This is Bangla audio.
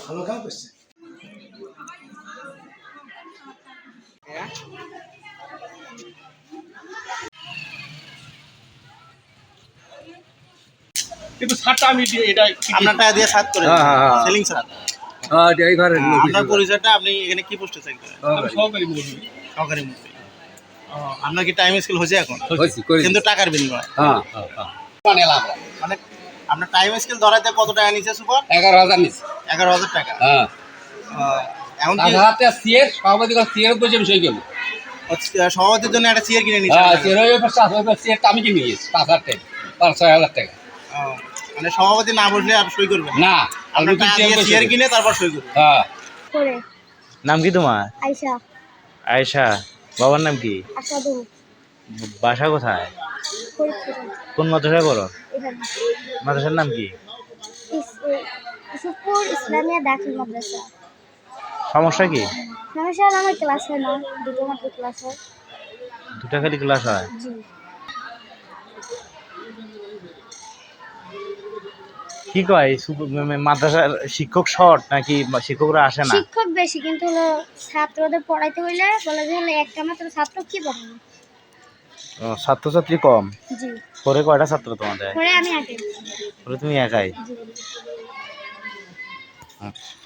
ভালো কাম করছে কিন্তু ছাড়টা আমি এটা কি- আপনার দিয়ে সাত করে হ্যাঁ, হ্যাঁ, হ্যাঁ। সেলিং স্যার হ্যাঁ এই ঘরে আপনার পরিচয়টা আপনি এখানে কি পোস্টে চাকরি করেন? সহকারী। মুরব্বী। সহকারী মন্ত্রী আপনার কি টাইম স্কেল হয়েছে এখন? কিন্তু টাকার বিনিময়। হ্যাঁ হ্যাঁ হ্যাঁ। মানে মানে আপনার টাইম স্কেল ধরাতে কত টাকা নিচ্ছে সুপার? এগারো হাজার নিচ্ছে এগারো হাজার টাকা। হ্যাঁ। এখন হাতে সিয়ের সভাপতি সিয়ের বসে বিষয় গেল। সভাপতির জন্য একটা চেয়ার কিনে নিচ্ছে হ্যাঁ আপনার? ওই পাশে ওই আমি কিনে নিয়েছি পাঁচ হাজার টাকা পাঁচ ছয় হাজার টাকা। মানে সভাপতি না বসলে আর সই করবেন না। না আপনার নতুন টাকা চেয়ার দিয়ে বসে চেয়ার গেল। কিনে তারপর সই করবেন হ্যাঁ। নাম কি তোমার? আয়েশা। বাবার নাম কি? বাসা কোথায়? কোন মাদ্রাসায় পড়ো? মাদ্রাসার নাম কি? ইসুফপুর ইসলামিয়া দাখিল মাদ্রাসা। সমস্যা কি? সমস্যা আমার ক্লাস হয় না দুটো মাত্র ক্লাস হয়। দুটা খালি ক্লাস হয়? জি। কি কয় মাদ্রাসার শিক্ষক শর্ট নাকি শিক্ষকরা আসে না? শিক্ষক বেশি কিন্তু হলো ছাত্রদের পড়াইতে হইলে বলে যে হলো একটা মাত্র ছাত্র কি পড়াবো? ছাত্রছাত্রী কম? জি। পরে কয়টা ছাত্র তোমাদের? পরে আমি আগে পরে তুমি একাই? জি